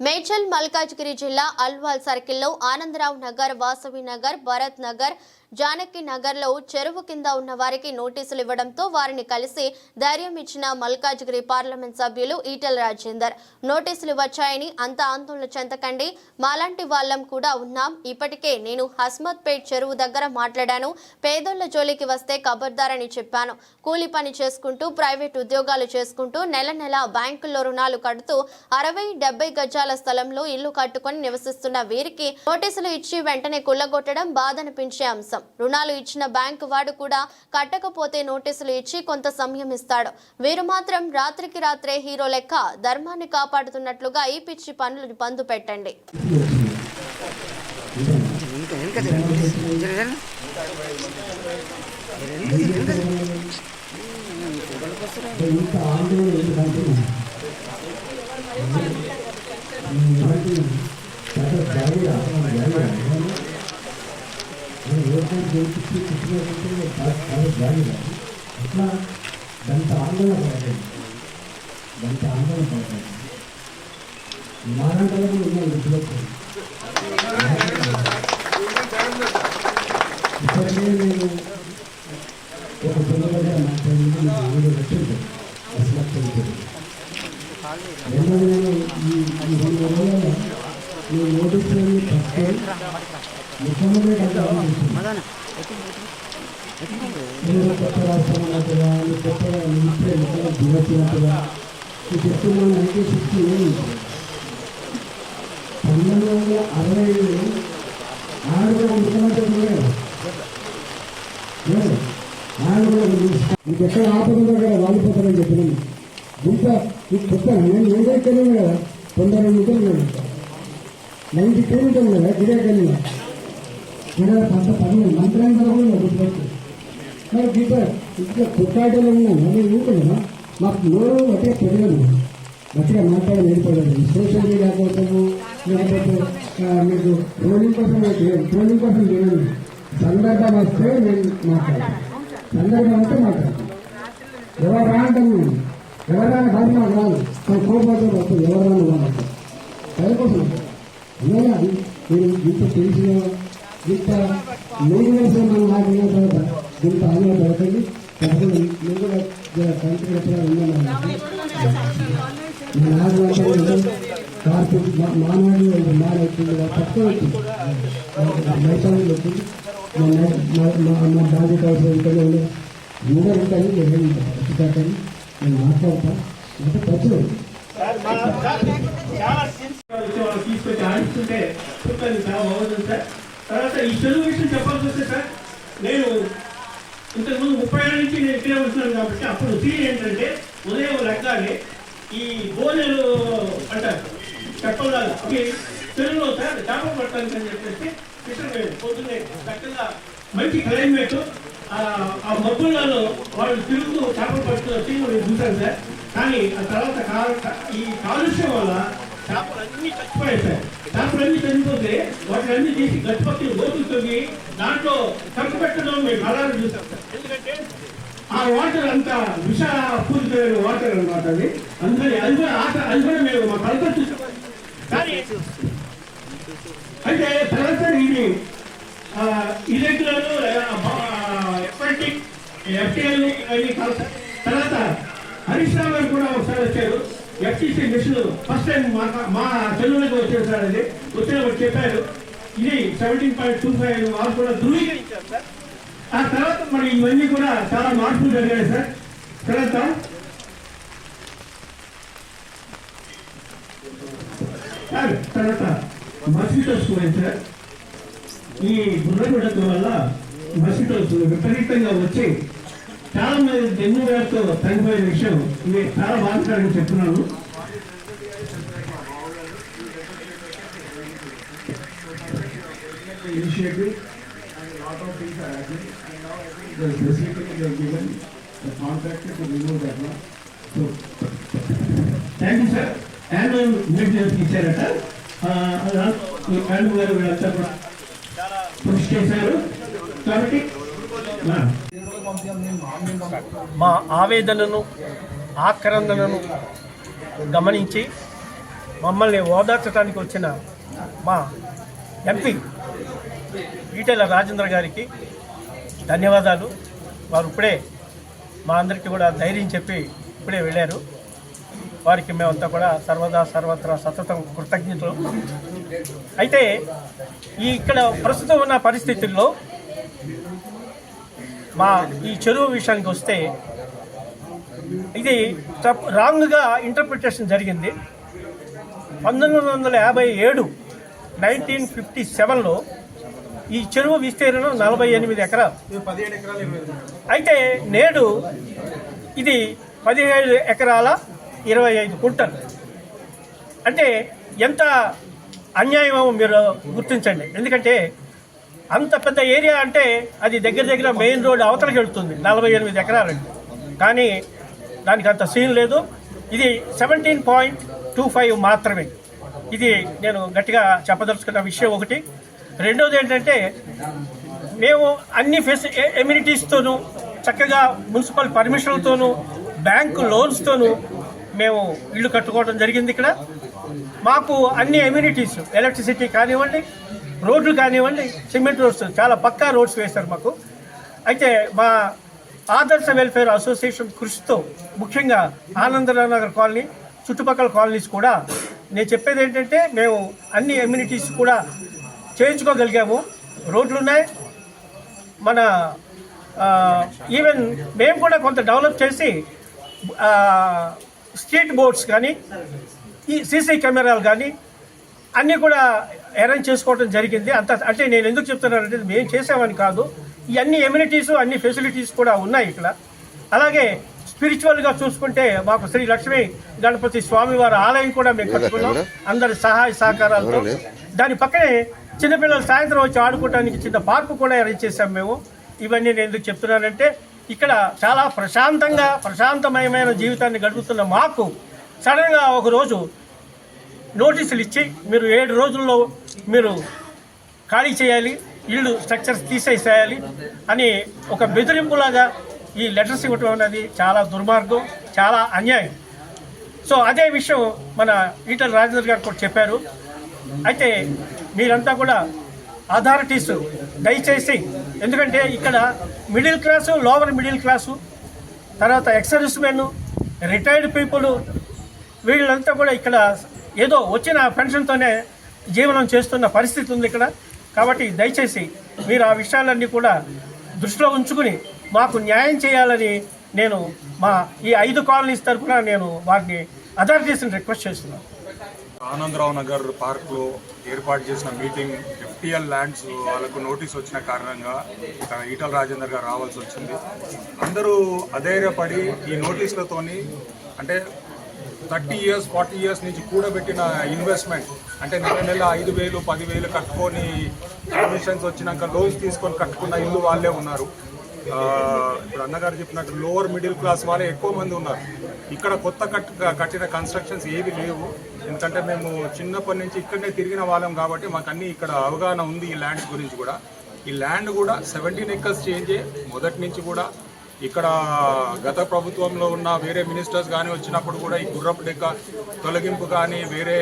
మేడ్చల్ మల్కాజ్గిరి జిల్లా అల్వాల్ సర్కిల్లో ఆనందరావు నగర్ వాసవి నగర్ భరత్ నగర్ జానకి నగర్లో చెరువు కింద ఉన్న వారికి నోటీసులు ఇవ్వడంతో వారిని కలిసి ధైర్యం ఇచ్చిన మల్కాజ్గిరి పార్లమెంట్ సభ్యులు ఈటల రాజేందర్. నోటీసులు వచ్చాయని అంత ఆందోళన చెందకండి మాలాంటి వాళ్ళం కూడా ఉన్నాం. ఇప్పటికే నేను హస్మత్పేట్ చెరువు దగ్గర మాట్లాడాను. పేదోళ్ళ జోలికి వస్తే కబర్దారని చెప్పాను. కూలి పని చేసుకుంటూ ప్రైవేట్ ఉద్యోగాలు చేసుకుంటూ నెల నెల బ్యాంకుల్లో రుణాలు కడుతూ అరవై డెబ్బై గజాల స్థలంలో ఇల్లు కట్టుకొని నివసిస్తున్న వీరికి నోటీసులు ఇచ్చి వెంటనే కుల్లగొట్టడం బాధనిపించే అంశం. రుణాలు ఇచ్చిన బ్యాంకు వాడు కూడా కట్టకపోతే నోటీసులు ఇచ్చి కొంత సమయం ఇస్తాడు వీరు మాత్రం రాత్రికి రాత్రే హీరో లెక్క ధర్మాన్ని కాపాడుతున్నట్లుగా ఈ పిచ్చి పనులు బంధు పెట్టండి వెనక చాలా కాదు అట్లా దాంతో ఆందోళన పడలేదు దాంతో ఆందోళన పడలేదు మానంతలకు ఇప్పటికే నేను ఒక పిల్ల మాట్లాడింది నా ఆవిడ వచ్చింది అసలు రెండోది నేను ఈ ఈ రెండు ముఖ్యమంత్రి కంటే కొత్త రాష్ట్రం అన్నట్టుగా కొత్తగా ఇచ్చే దిగొచ్చినట్టుగా ఈ చెప్తున్న నైన్టీన్ సిక్స్టీ ఎయిట్ పంతొమ్మిది వందల అరవై ఏడు ఆరు ముఖ్యమంత్రి ఉన్నారు మీకు ఎక్కడ ఆపద కదా వాలిపోతారని చెప్పినాను ఇంత మీకు చెప్పాను నేను ఏం తెలియదు కదా తొంభై మీటర్లు నైన్టీ కిలోమీటర్లు కదా గిరే కలిగిన పంట పని కూడా గుర్తుపెట్టు మరి గీత ఇంకా పుట్టాటలో ఉన్నాను అది ఊరుకున్నా మాకు నోరు ఒకటే పెరగదు. గట్టిగా మాట్లాడ నేర్పడదు సోషల్ మీడియా కోసము లేకపోతే మీకు ట్రోలింగ్ కోసం ట్రోలింగ్ కోసం చేయను. సందర్భం వస్తే నేను మాట్లాడతాను. సందర్భం అంటే మాట్లాడతాను. ఎవరు రా నేను ఎవరైనా కాదు నాకు రాదు కానీ కోపంతో వస్తుంది ఎవరైనా వాళ్ళు చదువుకోసం అందువల్ల అది మీరు ఇంత తెలిసిన ఇంత మూడు వేసిన మనం మాట్లాడిన తర్వాత దీనికి ఆమె పడకండి. కాబట్టి మీరు కూడా కంటి ఉన్నాను కార్తీక్ మానవుడు మానవుతుంది తక్కువ వచ్చింది వచ్చింది మా బాధ్యత అవసరం ఇంటనే ఉంది నేను నేను అంటే తీసుకొచ్చి ఆడిస్తుంటే తర్వాత ఈ విషయం చెప్పాల్సి వస్తే సార్ నేను ఇంతకుముందు ముప్పై ఏళ్ళ నుంచి నేను ఇక్కడే ఉంటున్నాను కాబట్టి అప్పుడు ఫీల్ ఏంటంటే ఉదయం లెగ్గానే ఈ బోనెలు అంటారు చెప్పలాగా అవి తెలుగులో సార్ చేప పట్టడానికి అని చెప్పేసి ఫిషర్మెన్ పొద్దున్నే చక్కగా మంచి క్లైమేట్ ఆ మబ్బులలో వాళ్ళు తిరుగుతూ చేపలు పట్టుతున్న సీన్ నేను చూశాను సార్. కానీ ఆ తర్వాత కా- ఈ కాలుష్యం వల్ల చేపలు అన్నీ చచ్చిపోయాయి సార్. చేపలన్నీ చనిపోతే వాటిని తీసి గట్టిపత్తి లోతులు దాంట్లో ఖర్చు పెట్టడం మేము అలాగే చూసాం. ఎందుకంటే ఆ వాటర్ అంతా విష పూరితమైన వాటర్ అనమాట అది. అందుకని అది కూడా ఆట అది కూడా మేము మా కలతో చూసాం. కానీ అయితే తర్వాత ఇది ఇరెగ్యులర్ ఎప్పటికీ ఎఫ్టీఎల్ అన్ని కలుస్తాయి తర్వాత హరీష్ రావు గారు కూడా ఒకసారి వచ్చారు. ఎఫ్టీసీ మిషన్ ఫస్ట్ టైం మా మా చెల్లులకు వచ్చారు అది. వచ్చినప్పుడు చెప్పారు ఇది సెవెంటీన్ పాయింట్ టూ ఫైవ్ వాళ్ళు కూడా ధృవీకరించారు సార్ ఆ తర్వాత మరి ఇవన్నీ కూడా చాలా మార్పులు జరిగాయి సార్. తర్వాత సార్ తర్వాత మస్కిటోస్ గురించి సార్. ఈ గుర్రగుడ్డకు వల్ల మస్కిటోస్ విపరీతంగా వచ్చి చాలా మంది జమ్మూ గారితో తగ్గిపోయే విషయం ఇది చాలా బాధకరంగా చెప్తున్నాను. ఇచ్చారట కృషి చేశారు. కాబట్టి మా ఆవేదనను ఆక్రందనను గమనించి మమ్మల్ని ఓదార్చడానికి వచ్చిన మా ఎంపీ ఈటెల రాజేంద్ర గారికి ధన్యవాదాలు. వారు ఇప్పుడే మా అందరికీ కూడా ధైర్యం చెప్పి ఇప్పుడే వెళ్ళారు. వారికి మేమంతా కూడా సర్వదా సర్వత్రా సతతం కృతజ్ఞతలు. అయితే ఈ ఇక్కడ ప్రస్తుతం ఉన్న పరిస్థితుల్లో మా ఈ చెరువు విషయానికి వస్తే ఇది తప్ రాంగ్గా ఇంటర్ప్రిటేషన్ జరిగింది. పంతొమ్మిది వందల యాభై ఏడు నైన్టీన్ ఫిఫ్టీ సెవెన్లో ఈ చెరువు విస్తీర్ణం నలభై ఎనిమిది ఎకరాలు. అయితే నేడు ఇది పదిహేడు ఎకరాల ఇరవై ఐదు కుంటలు అంటే ఎంత అన్యాయమో మీరు గుర్తించండి. ఎందుకంటే అంత పెద్ద ఏరియా అంటే అది దగ్గర దగ్గర మెయిన్ రోడ్ అవతలకి వెళ్తుంది నలభై ఎనిమిది ఎకరాలండి కానీ దానికి అంత సీన్ లేదు. ఇది సెవెంటీన్ పాయింట్ టూ ఫైవ్ మాత్రమే. ఇది నేను గట్టిగా చెప్పదలుచుకున్న విషయం ఒకటి. రెండోది ఏంటంటే మేము అన్ని ఫెసి ఎమ్యూనిటీస్తోనూ చక్కగా మున్సిపల్ పర్మిషన్లతోనూ బ్యాంకు లోన్స్తోనూ మేము ఇల్లు కట్టుకోవడం జరిగింది ఇక్కడ. మాకు అన్ని ఎమ్యూనిటీస్ ఎలక్ట్రిసిటీ కానివ్వండి రోడ్లు కానివ్వండి సిమెంట్ రోడ్స్ చాలా పక్కా రోడ్స్ వేశారు మాకు. అయితే మా ఆదర్శ వెల్ఫేర్ అసోసియేషన్ కృషితో ముఖ్యంగా ఆనందరావు నగర్ కాలనీ చుట్టుపక్కల కాలనీస్ కూడా నేను చెప్పేది ఏంటంటే మేము అన్ని ఎమ్యూనిటీస్ కూడా చేయించుకోగలిగాము. రోడ్లు ఉన్నాయి మన ఈవెన్ మేము కూడా కొంత డెవలప్ చేసి స్ట్రీట్ బోర్డ్స్ కానీ ఈ సీసీ కెమెరాలు కానీ అన్నీ కూడా అరేంజ్ చేసుకోవడం జరిగింది. అంత అంటే నేను ఎందుకు చెప్తున్నానంటే మేము చేసామని కాదు. ఈ అన్ని ఎమ్యూనిటీస్ అన్ని ఫెసిలిటీస్ కూడా ఉన్నాయి ఇక్కడ. అలాగే స్పిరిచువల్గా చూసుకుంటే మాకు శ్రీ లక్ష్మీ గణపతి స్వామివారి ఆలయం కూడా మేము కట్టుకున్నాం. అందరి సహాయ సహకారాలతో. దాని పక్కనే చిన్నపిల్లలు సాయంత్రం వచ్చి ఆడుకోవడానికి చిన్న పార్కు కూడా అరేంజ్ చేశాం మేము. ఇవన్నీ నేను ఎందుకు చెప్తున్నానంటే ఇక్కడ చాలా ప్రశాంతంగా ప్రశాంతమయమైన జీవితాన్ని గడుపుతున్న మాకు సడన్గా ఒక రోజు నోటీసులు ఇచ్చి మీరు ఏడు రోజుల్లో మీరు ఖాళీ చేయాలి ఇల్లు స్ట్రక్చర్స్ తీసేసేయాలి అని ఒక బెదిరింపులాగా ఈ లెటర్స్ ఇవ్వటం అనేది చాలా దుర్మార్గం చాలా అన్యాయం. సో అదే విషయం మన ఈటల రాజేంద్ర గారు కూడా చెప్పారు. అయితే మీరంతా కూడా అథారిటీస్ దయచేసి ఎందుకంటే ఇక్కడ middle class lower middle class తర్వాత ex service men retired people వీళ్ళంతా కూడా ఇక్కడ ఏదో వచ్చిన పెన్షన్తోనే జీవనం చేస్తున్న పరిస్థితి ఉంది ఇక్కడ. కాబట్టి దయచేసి మీరు ఆ విషయాలన్నీ కూడా దృష్టిలో ఉంచుకుని మాకు న్యాయం చేయాలని నేను మా ఈ ఐదు కాలనీస్ తరఫున నేను వారిని అథారిటీస్ని రిక్వెస్ట్ చేస్తున్నాను. ఆనందరావు నగర్ పార్క్లో ఏర్పాటు చేసిన మీటింగ్ ఎఫ్టిఎల్ ల్యాండ్స్ వాళ్ళకు నోటీస్ వచ్చిన కారణంగా ఇక్కడ ఈటల రాజేందర్ గారు రావాల్సి వచ్చింది. అందరూ అధైర్యపడి ఈ నోటీసులతోని అంటే థర్టీ ఇయర్స్ ఫార్టీ ఇయర్స్ నుంచి కూడబెట్టిన ఇన్వెస్ట్మెంట్ అంటే నెల నెల ఐదు వేలు పదివేలు కట్టుకొని కమిషన్స్ వచ్చినాక లోన్స్ తీసుకొని కట్టుకున్న ఇల్లు వాళ్ళే ఉన్నారు. ఇప్పుడు అన్నగారు చెప్పినట్టు లోవర్ మిడిల్ క్లాస్ వాళ్ళే ఎక్కువ మంది ఉన్నారు. ఇక్కడ కొత్త కట్ కట్టిన కన్స్ట్రక్షన్స్ ఏవి లేవు. ఎందుకంటే మేము చిన్నప్పటి నుంచి ఇక్కడనే తిరిగిన వాళ్ళం కాబట్టి మాకు అన్ని ఇక్కడ అవగాహన ఉంది ఈ ల్యాండ్స్ గురించి కూడా. ఈ ల్యాండ్ కూడా సెవెంటీన్ ఎక్కర్స్ చేంజ్ మొదటి నుంచి కూడా ఇక్కడ గత ప్రభుత్వంలో ఉన్న వేరే మినిస్టర్స్ కానీ వచ్చినప్పుడు కూడా ఈ గుర్రపు డెక్క తొలగింపు కానీ వేరే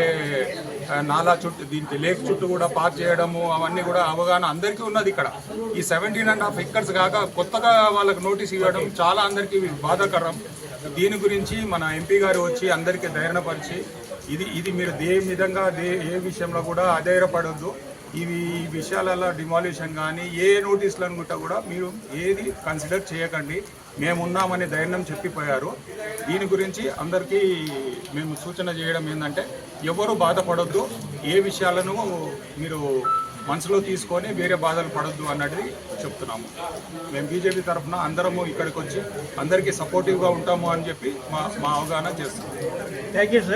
నాలా చుట్టూ దీనికి లేక్ చుట్టూ కూడా పార్క్ చేయడము అవన్నీ కూడా అవగాహన అందరికీ ఉన్నది ఇక్కడ. ఈ సెవెంటీన్ అండ్ హాఫ్ ఎక్కర్స్ కాక కొత్తగా వాళ్ళకి నోటీస్ ఇవ్వడం చాలా అందరికీ బాధాకరం. దీని గురించి మన ఎంపీ గారు వచ్చి అందరికీ ధైర్యపరిచి ఇది ఇది మీరు ఏ విధంగా దే ఏ విషయంలో కూడా అధైర్యపడద్దు. ఇవి ఈ విషయాలలో డిమాలిషన్ కానీ ఏ నోటీసులను గుట్ట కూడా మీరు ఏది కన్సిడర్ చేయకండి. మేము ఉన్నామని ధైర్యం చెప్పిపోయారు. దీని గురించి అందరికీ మేము సూచన చేయడం ఏంటంటే ఎవరు బాధపడొద్దు. ఏ విషయాలను మీరు మనసులో తీసుకొని వేరే బాధలు పడొద్దు అన్నది చెప్తున్నాము. మేము బీజేపీ తరఫున అందరము ఇక్కడికి వచ్చి అందరికీ సపోర్టివ్గా ఉంటాము అని చెప్పి మా మా అవగాహన చేస్తున్నాము థ్యాంక్ యూ సార్